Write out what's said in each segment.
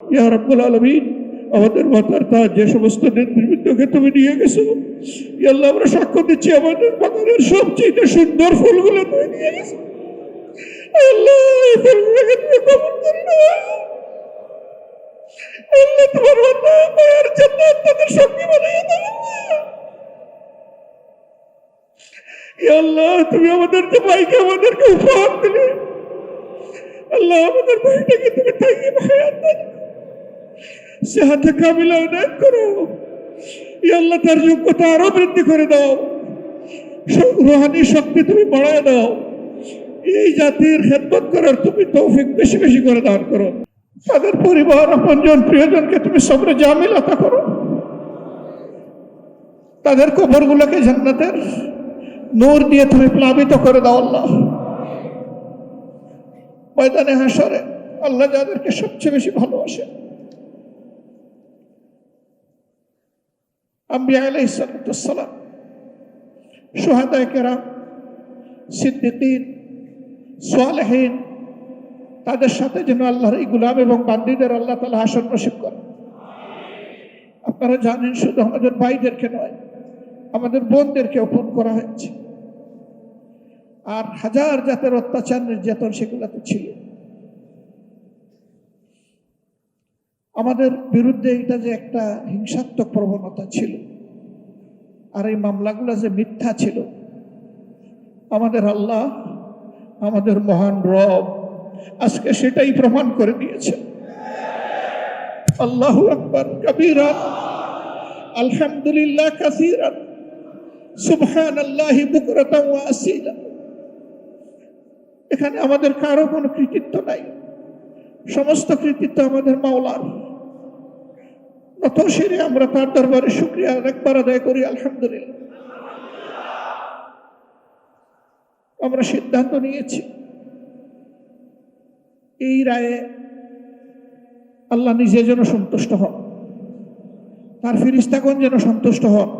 ইয়া রাব্বুল আলামিন, আমাদের মাথার তাজ যে সমস্ত নেতৃবৃন্দকে তুমি নিয়ে গেছো আমরা সাক্ষ্য দিচ্ছি আমাদের বাগানের সবচেয়ে সুন্দর ফুলগুলো তুমি নিয়ে গেছো। আল্লাহ আমাদের ভাইকে আমাদেরকে দিলে। আমাদের ভাইটাকে তুমি করো। সেহাতে কামিলা উন্নয়ন করো। ইয়া আল্লাহ তার যোগ্যতা আরও বৃদ্ধি করে দাও। স- রুহানি শক্তি তুমি বাড়ায় দাও। এই জাতির খেদমত করার তুমি তৌফিক বেশি বেশি করে দান করো। তাদের পরিবার, আপনজন, প্রিয়জনকে তুমি সবরে জামিল আতা করো। তাদের কবরগুলোকে জান্নাতের নূর দিয়ে তুমি প্লাবিত করে দাও আল্লাহ। ময়দানে হাসরে আল্লাহ যাদেরকে সবচেয়ে বেশি ভালোবাসে। আম্বিয়া আলাইসালাম সিদ্দিকিন সোয়ালহীন তাদের সাথে যেন আল্লাহর এই গুলাম এবং বান্দিদের আল্লাহ তালা হাসন নসিব করেন। আপনারা জানেন শুধু আমাদের ভাইদেরকে নয়, আমাদের বোনদেরকেও ফোন করা হয়েছে। আর হাজার জাতের অত্যাচার, নির্যাতন সেগুলোতে ছিল। আমাদের বিরুদ্ধে এটা যে একটা হিংসাত্মক প্রবণতা ছিল, আর এই মামলাগুলো যে মিথ্যা ছিল, আমাদের আল্লাহ, আমাদের মহান রব আজকে সেটাই প্রমাণ করে দিয়েছে। আল্লাহ আকবর, কবিরা, আলহামদুলিল্লাহ কাসিরান সুবহান আল্লাহি বুকরাতাম এখানে আমাদের কারও কোনো কৃতিত্ব নাই। সমস্ত কৃতিত্ব আমাদের মাওলার। নত সেরে আমরা তার দরবারে শুক্রিয়া একবার আদায় করি, আলহামদুলিল্লাহ। আমরা সিদ্ধান্ত নিয়েছি। এই রায়ে আল্লাহ নিজে যেন সন্তুষ্ট হন, তার ফিরিস্তাগণ যেন সন্তুষ্ট হন,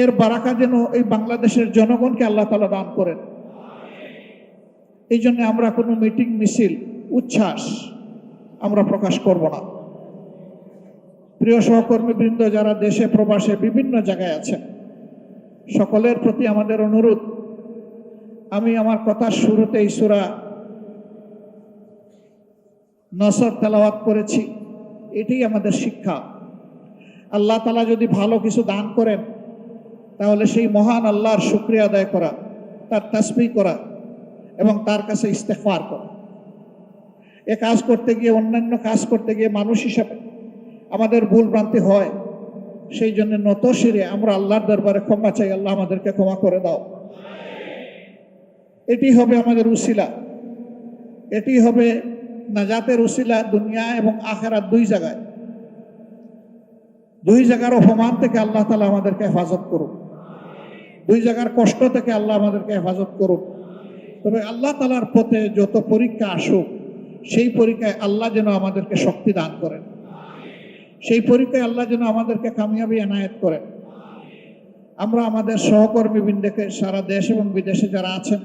এর বারাকা যেন এই বাংলাদেশের জনগণকে আল্লাহ তালা দান করেন। এই জন্য আমরা কোনো মিটিং, মিছিল, উচ্ছ্বাস আমরা প্রকাশ করব না। প্রিয় সহকর্মীবৃন্দ, যারা দেশে প্রবাসে বিভিন্ন জায়গায় আছেন, সকলের প্রতি আমাদের অনুরোধ, আমি আমার কথার শুরুতেই সুরা নসর তেলাওয়াত করেছি। এটাই আমাদের শিক্ষা। আল্লাহ তালা যদি ভালো কিছু দান করেন, তাহলে সেই মহান আল্লাহর শুক্রিয়া আদায় করা, তার তাসবি করা এবং তার কাছে ইস্তেফার করা। এ কাজ করতে গিয়ে, অন্যান্য কাজ করতে গিয়ে মানুষ হিসাবে আমাদের ভুল ভ্রান্তি হয়, সেই জন্য নত শিরে আমরা আল্লাহর দরবারে ক্ষমা চাই, আল্লাহ আমাদেরকে ক্ষমা করে দাও। এটি হবে আমাদের উসিলা। এটি হবে নাজাতের উসিলা দুনিয়া এবং আখেরাত দুই জায়গায়। দুই জায়গার অপমান থেকে আল্লাহ তালা আমাদেরকে হেফাজত করুন দুই জায়গার কষ্ট থেকে আল্লাহ আমাদেরকে হেফাজত করুন তবে আল্লাহ তালার পথে যত পরীক্ষা আসুক, সেই পরীক্ষায় আল্লাহ যেন আমাদেরকে শক্তি দান করেন। সেই পরীক্ষায় আল্লাহ যেন আমাদেরকে কামিয়াবি এনায়েত করেন। আমরা আমাদের সহকর্মীবৃন্দকে সারা দেশ এবং বিদেশে যারা আছেন,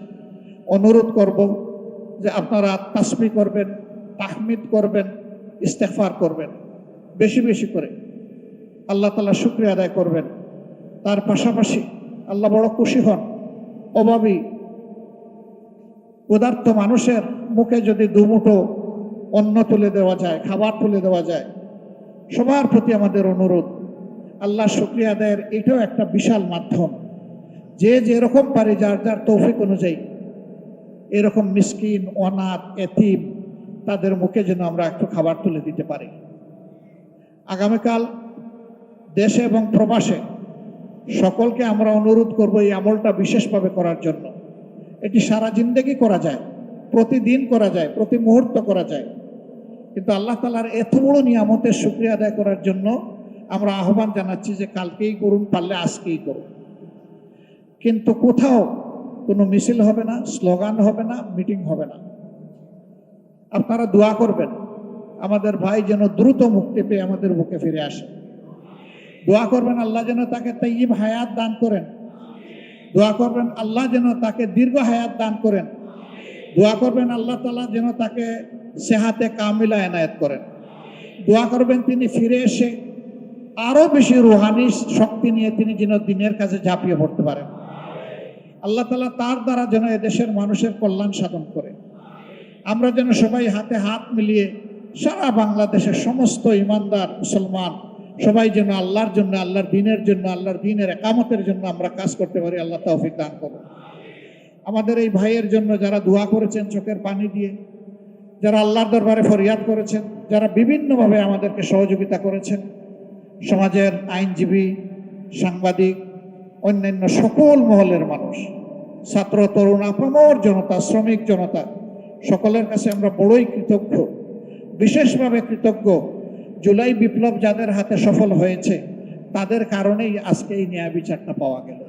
অনুরোধ করব যে আপনারা তাসমি করবেন, তাহমিদ করবেন ইস্তেফার করবেন, বেশি বেশি করে। আল্লাহ তালা শুক্রিয়া আদায় করবেন। তার পাশাপাশি আল্লাহ বড় খুশি হন। অভাবী উদার্থ মানুষের মুখে যদি দুমুঠো অন্ন তুলে দেওয়া যায়, খাবার তুলে দেওয়া যায় সবার প্রতি আমাদের অনুরোধ আল্লাহ শুক্রিয়া আদায়ের এটাও একটা বিশাল মাধ্যম। যে যেরকম পারে যার যার তৌফিক অনুযায়ী, এরকম মিসকিন, অনাথ, এতিম, তাদের মুখে যেন আমরা একটু খাবার তুলে দিতে পারি। আগামীকাল দেশে এবং প্রবাসে সকলকে আমরা অনুরোধ করব এই আমলটা বিশেষভাবে করার জন্য। এটি সারা জিন্দেগি করা যায়, প্রতিদিন করা যায়, প্রতি মুহূর্ত করা যায়। কিন্তু আল্লাহ তালার এত বড় নিয়ামতের শুক্রিয়া আদায় করার জন্য আমরা আহ্বান জানাচ্ছি যে কালকেই করুন, পারলে আজকেই করুন। কিন্তু কোথাও কোনো মিছিল হবে না, স্লোগান হবে না, মিটিং হবে না। আপনারা দোয়া করবেন, আমাদের ভাই যেন দ্রুত মুক্তি পেয়ে আমাদের বুকে ফিরে আসে। দোয়া করবেন আল্লাহ যেন তাকে তৈব হায়াত দান করেন। দোয়া করবেন আল্লাহ যেন তাকে দীর্ঘ হায়াত দান করেন। দোয়া করবেন আল্লাহ তালা যেন তাকে সেহাতে কামিলা এনায়েত করেন। দোয়া করবেন তিনি ফিরে এসে আরও বেশি রুহানি শক্তি নিয়ে তিনি যেন দিনের কাছে ঝাঁপিয়ে পড়তে পারেন। আল্লাহ তালা তার দ্বারা যেন এদেশের মানুষের কল্যাণ সাধন করে। আমরা যেন সবাই হাতে হাত মিলিয়ে সারা বাংলাদেশের সমস্ত ইমানদার, মুসলমান, সবাই যেন আল্লাহর জন্য, আল্লাহর দিনের জন্য, আল্লাহর দিনের একামতের জন্য আমরা কাজ করতে পারি। আল্লাহ তৌফিক দান করুন। আমাদের এই ভাইয়ের জন্য যারা দোয়া করেছেন চোখের পানি দিয়ে, যারা আল্লাহর দরবারে ফরিয়াদ করেছেন, যারা বিভিন্নভাবে আমাদেরকে সহযোগিতা করেছেন, সমাজের আইনজীবী, সাংবাদিক, অন্যান্য সকল মহলের মানুষ, ছাত্র, তরুণ, আপামর জনতা, শ্রমিক জনতা, সকলের কাছে আমরা বড়ই কৃতজ্ঞ, বিশেষভাবে কৃতজ্ঞ। জুলাই বিপ্লব যাদের হাতে সফল হয়েছে, তাদের কারণেই আজকে এই ন্যায় বিচারটা পাওয়া গেল।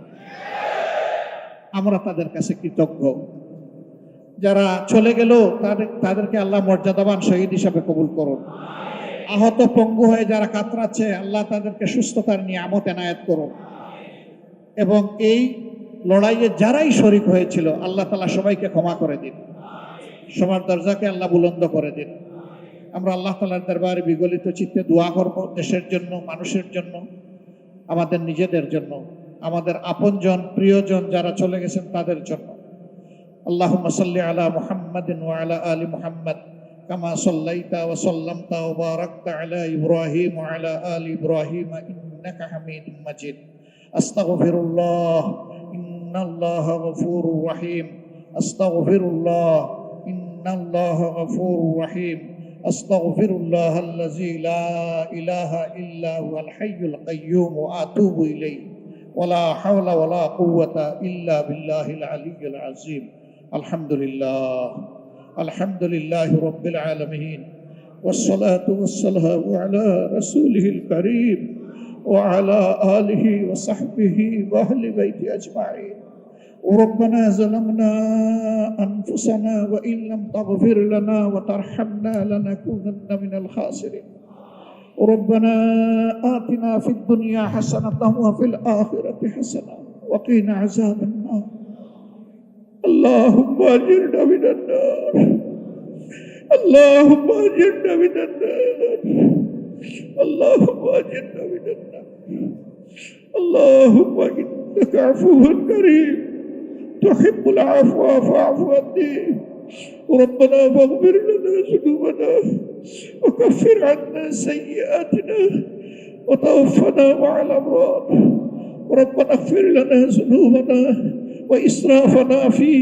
আমরা তাদের কাছে কৃতজ্ঞ। যারা চলে গেল, তাদের, তাদেরকে আল্লাহ মর্যাদাবান শহীদ হিসাবে কবুল করুন। আহত পঙ্গু হয়ে যারা কাতরাচ্ছে, আল্লাহ তাদেরকে সুস্থতার নিয়ামত এনায়েত করুন। এবং এই লড়াইয়ে যারাই শরিক হয়েছিল, আল্লাহ তালা সবাইকে ক্ষমা করে দিন। সবার দরজাকে আল্লাহ বুলন্দ করে দিন। আমরা আল্লাহ তালার দরবারে বিগলিত চিত্তে দোয়া করব দেশের জন্য, মানুষের জন্য, আমাদের নিজেদের জন্য। আমাদের আপনজন প্রিয়জন যারা চলে গেছেন তাদের জন্য اللهم صل على محمد وعلى آل محمد كما صليت وسلمت وباركت على إبراهيم وعلى آل إبراهيم إنك حميد مجيد أستغفر الله إن الله غفور رحيم أستغفر الله إن الله غفور رحيم أستغفر الله الذي لا إله إلا هو الحي القيوم وأتوب إليه ولا حول ولا قوة إلا بالله العلي العظيم الحمد لله الحمد لله رب العالمين والصلاة والسلام على رسوله الكريم وعلى آله وصحبه وأهل بيته أجمعين وربنا ظلمنا أنفسنا وإن لم تغفر لنا وترحمنا لنكونن من الخاسرين ربنا آتنا في الدنيا حسنة وفي الآخرة حسنة وقنا عذاب النار. اللهم أجرنا من النار. اللهم أجرنا من النار. اللهم أجرنا من النار. اللهم إنك عفو كريم. تحب العفو فاعف عني. ربنا فاغفر لنا ذنوبنا. وكفر عنا سيئاتنا وتوفنا مع الأبرار ربنا اغفر لنا ذنوبنا وإسرافنا في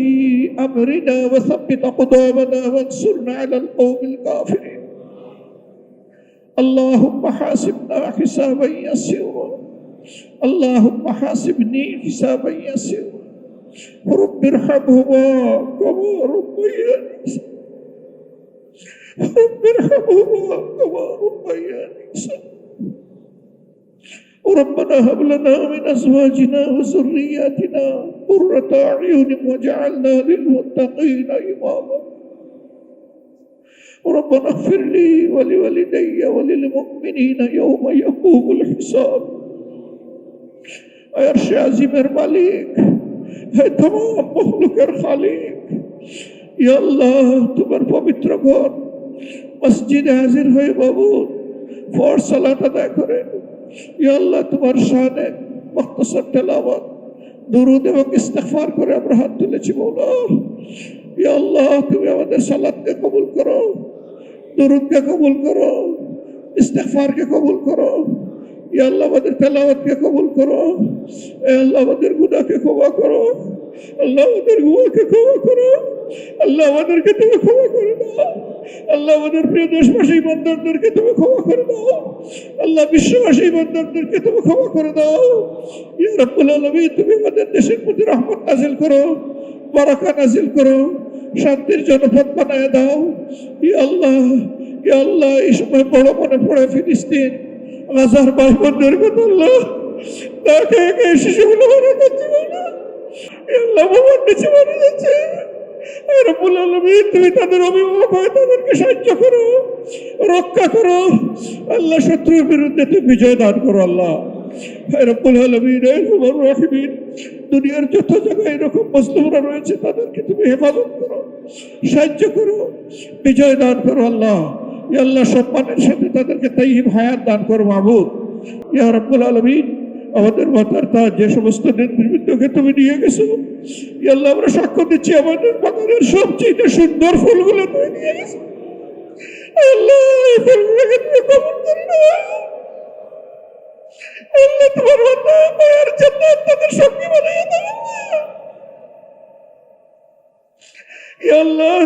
أمرنا وثبت أقدامنا وانصرنا على القوم الكافرين. اللهم حاسبنا حسابا يسيرا. اللهم حاسبني حسابا يسيرا. رب ارحمهما كما ربياني رب ارحمهما كما ربياني صغيرا ربنا هب لنا من ازواجنا وذرياتنا قرة اعين واجعلنا للمتقين اماما ربنا اغفر لي ولوالدي وللمؤمنين يوم يقوم الحساب আয়ার আজিমের মালিক হে তমাম মখলুকের খালিক ইয়া আল্লাহ তোমার পবিত্র ঘর মসজিদে হাজির হয়ে বাবু ফর সালাত আদায় করে ইয়াল্লাহ তোমার শানে মুখতসর তেলাওয়াত, দুরুদ এবং ইস্তেগফার করে আমরা হাত তুলেছি বলো আল্লাহ, তুমি আমাদের সালাতকে কবুল করো, দুরুদকে কবুল করো, ইস্তেগফারকে কবুল করো। ইয়া আল্লাহ আমাদের তেলাওয়াতকে কবুল করো। এ আল্লাহ আমাদের গুনাহকে ক্ষমা করো। আল্লাহ আমাদের গুনাহকে ক্ষমা করো। আল্লাহ আমাদেরকে তুমি ক্ষমা করে দাও। আল্লাহ আমাদের প্রিয় দেশবাসী বন্ধনদেরকে তুমি ক্ষমা করে দাও। আল্লাহ বিশ্ববাসী বন্ধনদেরকে তুমি ক্ষমা করে দাও। ইয়া রাব্বুল আলামিন, তুমি আমাদের দেশের প্রতি রহমত নাজিল করো, বারাকা নাজিল করো, শান্তির জনপদ বানায় দাও। ই আল্লাহ ই আল্লাহ, এই সময় বড় মনে পড়ে ফিলিস্তিন। গাজার ভাই বোনদের কথা আল্লাহ খেয়ে শিশুগুলো যাচ্ছে বলো আল্লাহ মারা যাচ্ছে। তুমি তাদের তাদেরকে সাহায্য করো, রক্ষা করো। আল্লাহ শত্রুর বিরুদ্ধে তুমি বিজয় দান আল্লাহ। দুনিয়ার যত জায়গায় এরকম মজলুমরা রয়েছে, তাদেরকে তুমি হেফাজত করো, সাহায্য করো, বিজয় দান করো, আল্লাহ। আল্লাহ সম্মানের সাথে তাদেরকে তাইব হায়াত দান করো মাহবুদ ইয়া রব্বুল আলমিন, আমাদের মাতার তার যে সমস্ত নেতৃবৃন্দকে তুমি নিয়ে গেছো, ইয়া আল্লাহ, আমরা সাক্ষ্য দিচ্ছি, আমাদের বাগানের সবচেয়ে সুন্দর ফুলগুলো তুমি নিয়ে গেছো।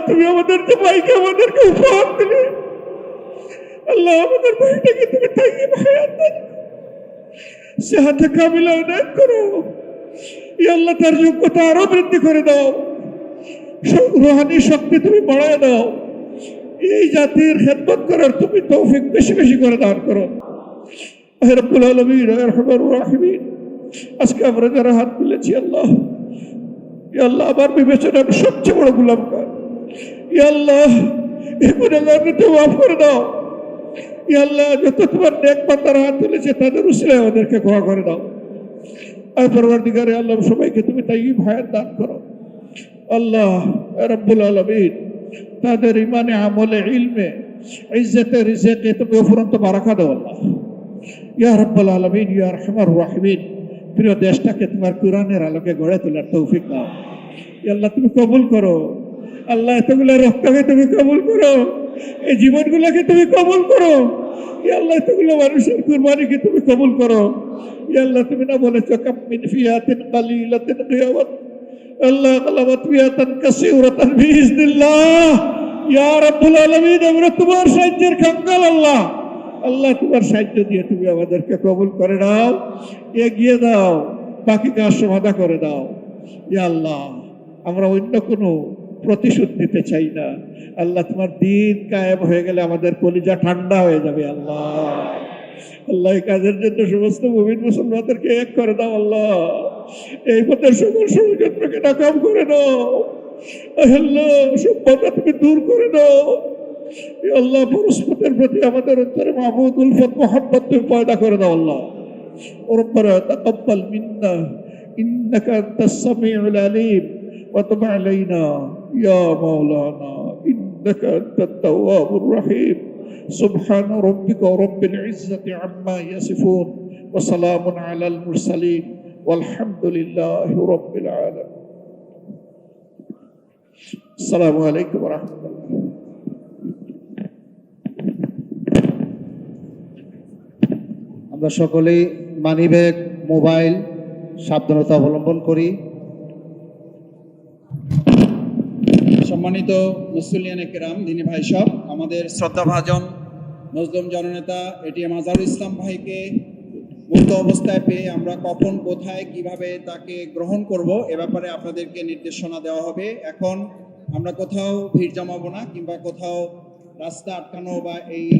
তুমি আমাদের যে আমাদেরকে উপহার দিলে। আল্লাহ আমাদের ভাইটাকে তুমি তাইব হায়াত দান করো। সেহাতে কামিলা উন্নয়ন করো আল্লাহ তার যোগ্যতা আরও বৃদ্ধি করে দাও। স- রুহানি শক্তি তুমি বাড়ায় দাও। এই জাতির খেদমত করার তুমি তৌফিক বেশি বেশি করে দান করো। রব্বুল আলমিন রহমান। আজকে আমরা যারা হাত তুলেছি আল্লাহ। আল্লাহ আমার বিবেচনা সবচেয়ে বড় গুলাম আল্লাহ তুমি মাফ করে দাও। আল্লাহ, যত তোমার নেক বান্দারা হাত তুলেছে তাদের উসিলায় ওদেরকে ক্ষমা করে দাও। আর পরবর্তীকারে আল্লাহ সবাইকে তুমি তাই ভয়াত দান করো। আল্লাহ রব্বুল আলমিন, তাদের ইমানে আমলে, ইলমে, ইজ্জতে রিজেকে তুমি অফুরন্ত বারাকা দাও আল্লাহ। ইয়া রব্বুল আলমিন, ইয়া রহমার রাহিমিন, প্রিয় দেশটাকে তোমার কোরআনের আলোকে গড়ে তোলার তৌফিক দাও। আল্লাহ, তুমি কবুল করো। আল্লাহ, এতগুলো রক্তকে তুমি কবুল করো, এই জীবনগুলোকে তুমি কবুল করো। আল্লাহ, এতগুলো মানুষের কুরবানিকে তুমি কবুল করো। আল্লাহ, তুমি না বলেছ তোমার সাহায্যের আল্লাহ। আল্লাহ, তোমার দিয়ে তুমি আমাদেরকে কবুল করে দাও এগিয়ে দাও বাকি কাজ সমাধা করে দাও। ইয়া আল্লাহ, আমরা অন্য কোনো প্রতিশোধ নিতে চাই না আল্লাহ তোমার দিন কায়েম হয়ে গেলে আমাদের কলিজা ঠান্ডা হয়ে যাবে আল্লাহ আল্লাহ এই কাজের জন্য সমস্ত মুমিন মুসলমানদেরকে এক করে দাও আল্লাহ এই পথের সকল ষড়যন্ত্রকে নাকাম করে দাও আল্লাহ সব বাধা তুমি দূর করে দাও ইয়া আল্লাহ পরস্পরের প্রতি আমাদের অন্তরে মাহবুদ উলফত মোহাম্মদ তুমি পয়দা করে দাও আল্লাহ ربنا تقبل منا إنك أنت السميع العليم وتب علينا يا مولانا إنك أنت التواب الرحيم سبحان ربك رب العزة عما يصفون وسلام على المرسلين والحمد لله رب العالمين السلام عليكم ورحمة الله আমরা সকলেই মানিব্যাগ মোবাইল সাবধানতা অবলম্বন করি সম্মানিত মুসলিয়ান কেরাম, দিনী ভাই সব, আমাদের শ্রদ্ধাভাজন নজরুম জননেতা এটিএম আজহারুল ইসলাম ভাইকে মুক্ত অবস্থায় পেয়ে আমরা কখন, কোথায়, কীভাবে তাকে গ্রহণ করব, এ ব্যাপারে আপনাদেরকে নির্দেশনা দেওয়া হবে। এখন আমরা কোথাও ভিড় জমাবো না, কিংবা কোথাও রাস্তা আটকানো বা এই